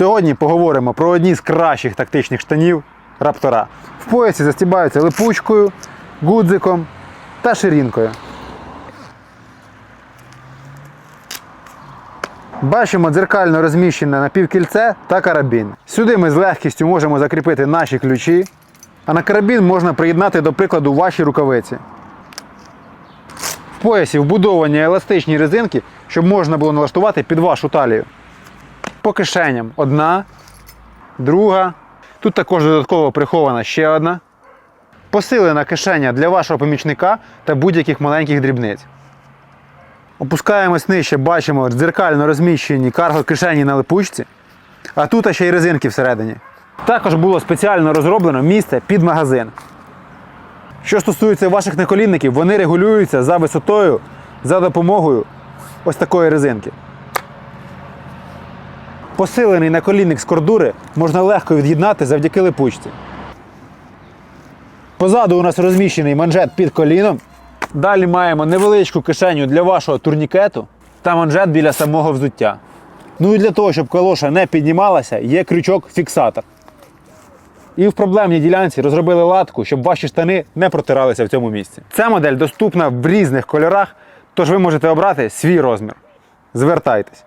Сьогодні поговоримо про одні з кращих тактичних штанів раптора. В поясі застібаються липучкою, гудзиком та ширинкою. Бачимо дзеркально розміщене напівкільце та карабін. Сюди ми з легкістю можемо закріпити наші ключі, а на карабін можна приєднати, до прикладу, ваші рукавиці. В поясі вбудовані еластичні резинки, щоб можна було налаштувати під вашу талію. По кишеням одна, друга. Тут також додатково прихована ще одна. Посилена кишеня для вашого помічника та будь-яких маленьких дрібниць. Опускаємось нижче, бачимо дзеркально розміщені карго-кишені на липучці, а тут ще й резинки всередині. Також було спеціально розроблено місце під магазин. Що стосується ваших наколінників, вони регулюються за висотою за допомогою ось такої резинки. Посилений наколінник з кордури можна легко від'єднати завдяки липучці. Позаду у нас розміщений манжет під коліном. Далі маємо невеличку кишеню для вашого турнікету та манжет біля самого взуття. Ну і для того, щоб калоша не піднімалася, є крючок-фіксатор. І в проблемній ділянці розробили латку, щоб ваші штани не протиралися в цьому місці. Ця модель доступна в різних кольорах, тож ви можете обрати свій розмір. Звертайтесь.